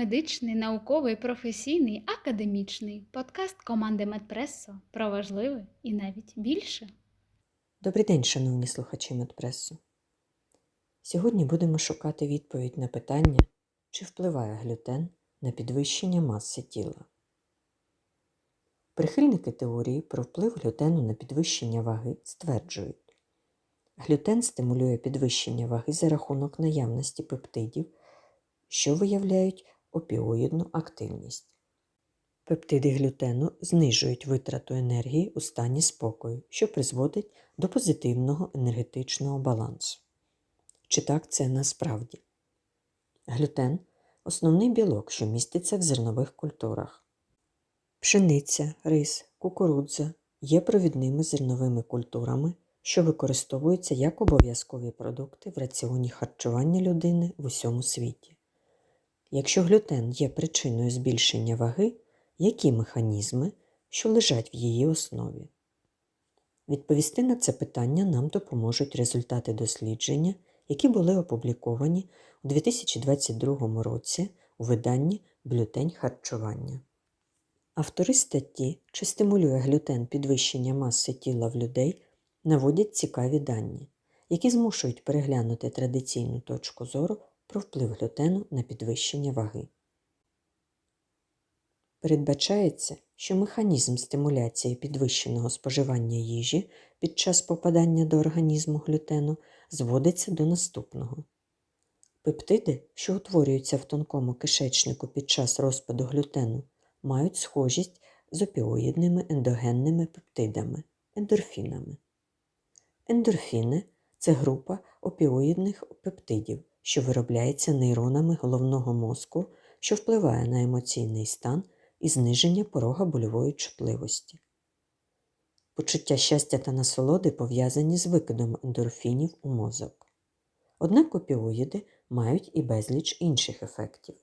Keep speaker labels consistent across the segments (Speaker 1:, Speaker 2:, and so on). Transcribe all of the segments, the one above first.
Speaker 1: медичний, науковий, професійний, академічний подкаст команди Медпресо про важливе і навіть більше.
Speaker 2: Добрий день, шановні слухачі Медпресу. Сьогодні будемо шукати відповідь на питання, чи впливає глютен на підвищення маси тіла. Прихильники теорії про вплив глютену на підвищення ваги стверджують, глютен стимулює підвищення ваги за рахунок наявності пептидів, що виявляють опіоїдну активність. Пептиди глютену знижують витрату енергії у стані спокою, що призводить до позитивного енергетичного балансу. Чи так це насправді? Глютен основний білок, що міститься в зернових культурах. Пшениця, рис, кукурудза є провідними зерновими культурами, що використовуються як обов'язкові продукти в раціоні харчування людини в усьому світі. Якщо глютен є причиною збільшення ваги, які механізми, що лежать в її основі? Відповісти на це питання нам допоможуть результати дослідження, які були опубліковані у 2022 році у виданні Бюлетень харчування. Автори статті, чи стимулює глютен підвищення маси тіла в людей, наводять цікаві дані, які змушують переглянути традиційну точку зору про вплив глютену на підвищення ваги. Передбачається, що механізм стимуляції підвищеного споживання їжі під час попадання до організму глютену зводиться до наступного. Пептиди, що утворюються в тонкому кишечнику під час розпаду глютену, мають схожість з опіоїдними ендогенними пептидами ендорфінами. Ендорфіни це група опіоїдних пептидів, що виробляється нейронами головного мозку, що впливає на емоційний стан і зниження порога больової чутливості. Почуття щастя та насолоди пов'язані з викидом ендорфінів у мозок. Однак опіоїди мають і безліч інших ефектів.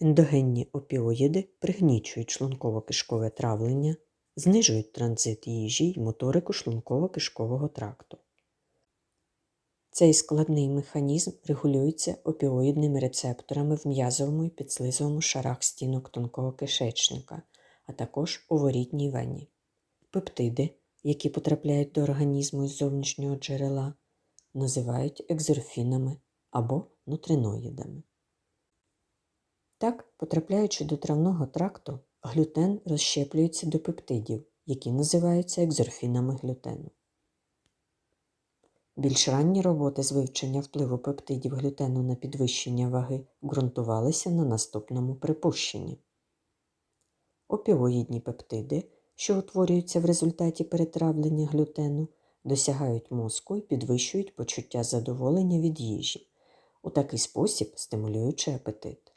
Speaker 2: Ендогенні опіоїди пригнічують шлунково-кишкове травлення, знижують транзит їжі й моторику шлунково-кишкового тракту. Цей складний механізм регулюється опіоїдними рецепторами в м'язовому і підслизовому шарах стінок тонкого кишечника, а також у ворітній вені. Пептиди, які потрапляють до організму із зовнішнього джерела, називають екзорфінами або нутриноїдами. Так, потрапляючи до травного тракту, глютен розщеплюється до пептидів, які називаються екзорфінами глютену. Більш ранні роботи з вивчення впливу пептидів глютену на підвищення ваги ґрунтувалися на наступному припущенні. Опіоїдні пептиди, що утворюються в результаті перетравлення глютену, досягають мозку і підвищують почуття задоволення від їжі, у такий спосіб стимулюючи апетит.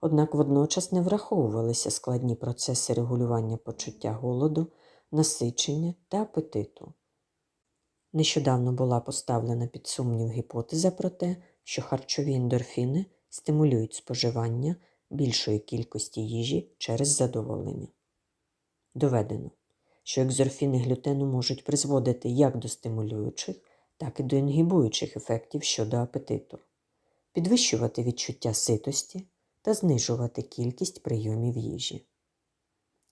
Speaker 2: Однак водночас не враховувалися складні процеси регулювання почуття голоду, насичення та апетиту. Нещодавно була поставлена під сумнів гіпотеза про те, що харчові ендорфіни стимулюють споживання більшої кількості їжі через задоволення. Доведено, що екзорфіни глютену можуть призводити як до стимулюючих, так і до інгібуючих ефектів щодо апетиту, підвищувати відчуття ситості та знижувати кількість прийомів їжі.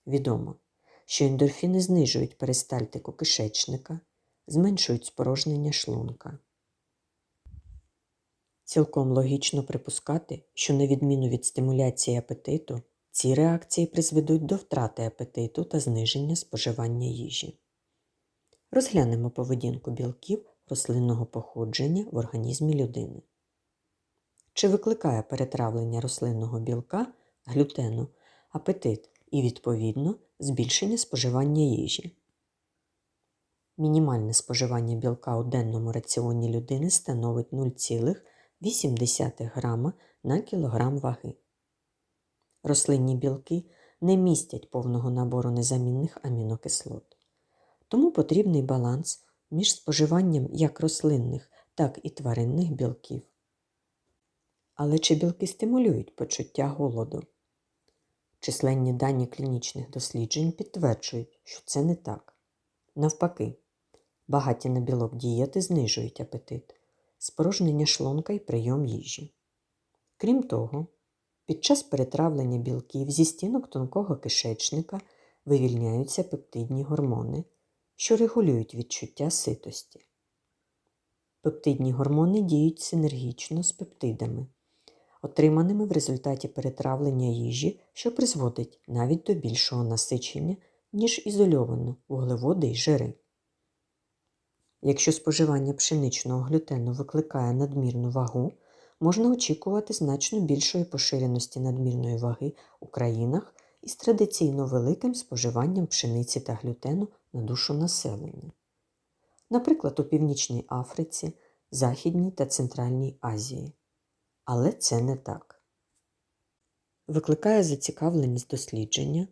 Speaker 2: Відомо, що ендорфіни знижують перистальтику кишечника зменшують спорожнення шлунка. Цілком логічно припускати, що на відміну від стимуляції апетиту, ці реакції призведуть до втрати апетиту та зниження споживання їжі. Розглянемо поведінку білків рослинного походження в організмі людини. Чи викликає перетравлення рослинного білка глютену апетит і, відповідно, збільшення споживання їжі? Мінімальне споживання білка у денному раціоні людини становить 0,8 грама на кілограм ваги. Рослинні білки не містять повного набору незамінних амінокислот. Тому потрібний баланс між споживанням як рослинних, так і тваринних білків. Але чи білки стимулюють почуття голоду? Численні дані клінічних досліджень підтверджують, що це не так. Навпаки, Багаті на білок дієти знижують апетит, спорожнення шлунка і прийом їжі. Крім того, під час перетравлення білків зі стінок тонкого кишечника вивільняються пептидні гормони, що регулюють відчуття ситості. Пептидні гормони діють синергічно з пептидами, отриманими в результаті перетравлення їжі, що призводить навіть до більшого насичення, ніж ізольовано вуглеводи й жири. Якщо споживання пшеничного глютену викликає надмірну вагу, можна очікувати значно більшої поширеності надмірної ваги у країнах із традиційно великим споживанням пшениці та глютену на душу населення, наприклад, у Північній Африці, Західній та Центральній Азії. Але це не так. Викликає зацікавленість дослідження,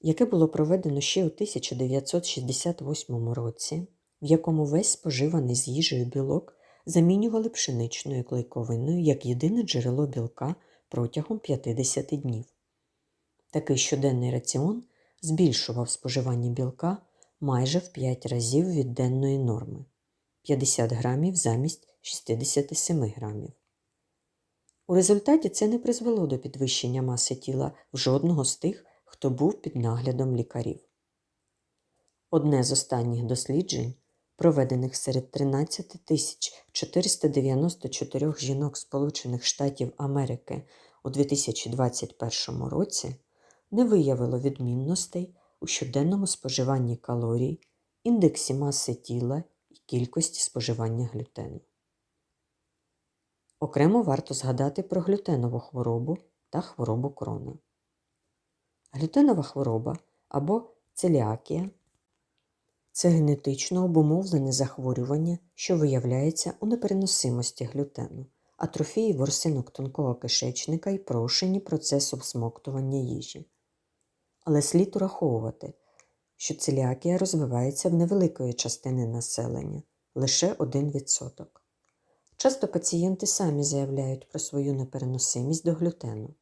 Speaker 2: яке було проведено ще у 1968 році, в якому весь споживаний з їжею білок замінювали пшеничною клейковиною як єдине джерело білка протягом 50 днів. Такий щоденний раціон збільшував споживання білка майже в 5 разів від денної норми 50 грамів замість 67 грамів. У результаті це не призвело до підвищення маси тіла в жодного з тих, хто був під наглядом лікарів. Одне з останніх досліджень, проведених серед 13 тисяч 494 жінок Сполучених Штатів Америки у 2021 році, не виявило відмінностей у щоденному споживанні калорій, індексі маси тіла і кількості споживання глютену. Окремо варто згадати про глютенову хворобу та хворобу крона. Глютенова хвороба або целіакія це генетично обумовлене захворювання, що виявляється у непереносимості глютену, атрофії ворсинок тонкого кишечника і порушенні процесу всмоктування їжі. Але слід ураховувати, що целіакія розвивається в невеликої частини населення лише 1%. Часто пацієнти самі заявляють про свою непереносимість до глютену,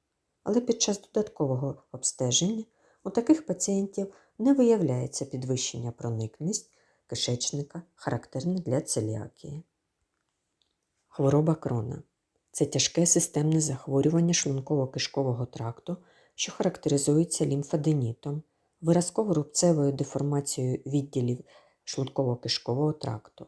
Speaker 2: але під час додаткового обстеження у таких пацієнтів не виявляється підвищення проникність кишечника, характерне для целіакії. Хвороба крона це тяжке системне захворювання шлунково-кишкового тракту, що характеризується лімфаденітом, виразково-рубцевою деформацією відділів шлунково-кишкового тракту.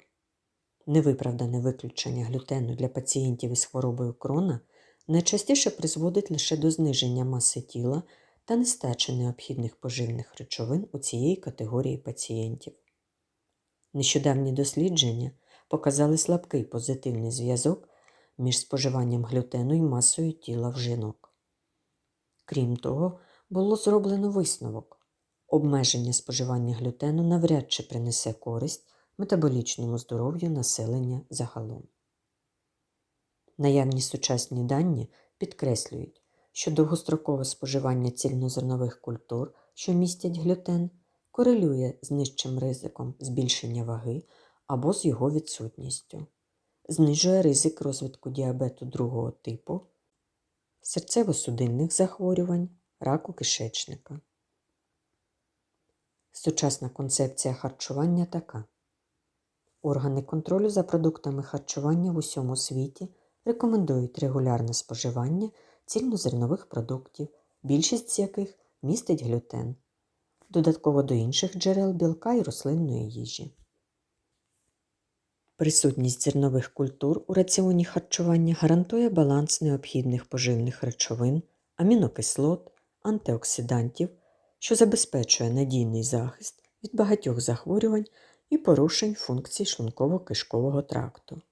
Speaker 2: Невиправдане виключення глютену для пацієнтів із хворобою крона найчастіше призводить лише до зниження маси тіла та нестачі необхідних поживних речовин у цієї категорії пацієнтів. Нещодавні дослідження показали слабкий позитивний зв'язок між споживанням глютену і масою тіла в жінок. Крім того, було зроблено висновок обмеження споживання глютену навряд чи принесе користь метаболічному здоров'ю населення загалом. Наявні сучасні дані підкреслюють, що довгострокове споживання цільнозернових культур, що містять глютен, корелює з нижчим ризиком збільшення ваги або з його відсутністю, знижує ризик розвитку діабету другого типу, серцево-судинних захворювань, раку кишечника. Сучасна концепція харчування така. Органи контролю за продуктами харчування в усьому світі рекомендують регулярне споживання цільнозернових продуктів, більшість з яких містить глютен, додатково до інших джерел білка і рослинної їжі. Присутність зернових культур у раціоні харчування гарантує баланс необхідних поживних речовин, амінокислот, антиоксидантів, що забезпечує надійний захист від багатьох захворювань і порушень функцій шлунково-кишкового тракту.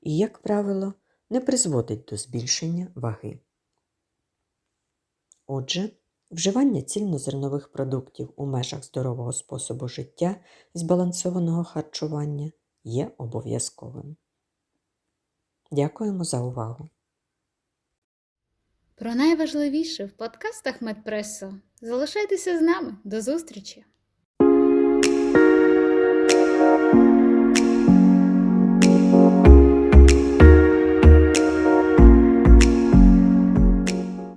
Speaker 2: І, як правило, не призводить до збільшення ваги. Отже, вживання цільнозернових продуктів у межах здорового способу життя і збалансованого харчування є обов'язковим. Дякуємо за увагу!
Speaker 1: Про найважливіше в подкастах Медпресо. Залишайтеся з нами. До зустрічі!